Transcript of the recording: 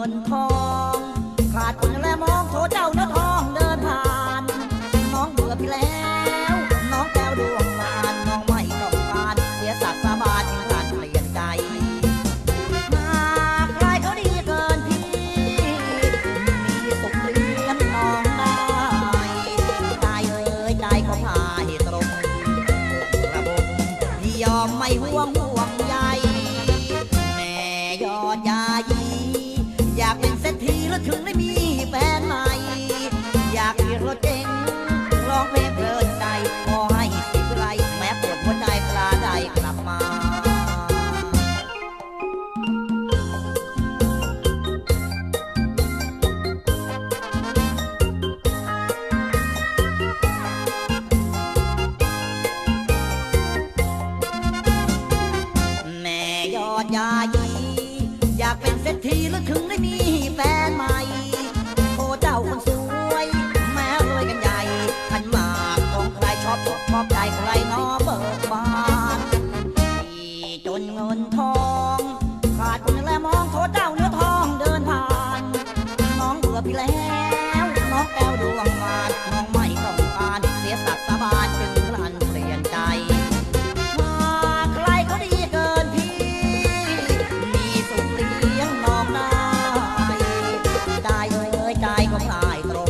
งินทอง ขาดคนและมองโทเจ้าเนื้อทองเดินผ่าน น้องเบื่อพี่แล้ว น้องแก้วดวงมานน้องไม่ต้องการเสียสัตว์สบานถึงการเปลี่ยนใจหากใครเขาดีเกินพี่มีสุขเลี้ยงน้องได้ตายเอ้ยใจเขาพาให้ตรงระบบที่ยอมไม่ห่วงห่ว เป็นเศรษฐีแล้วถึงได้มีแฟนใหม่โทเจ้าคนสวย แม้รวยกันใหญ่ขันหมากของใครชอบชอบใจใครน้อเบิกบานที่จนเงินทอง ขาดคนและมองโทเจ้าเนื้อทองเดินผ่านน้องเบื่อพี่แล้ว น้องแก้วดวงมานน้องไม่ต้องการเสียสัตว์สาบานจึงกลัน ใจก็พลายตรง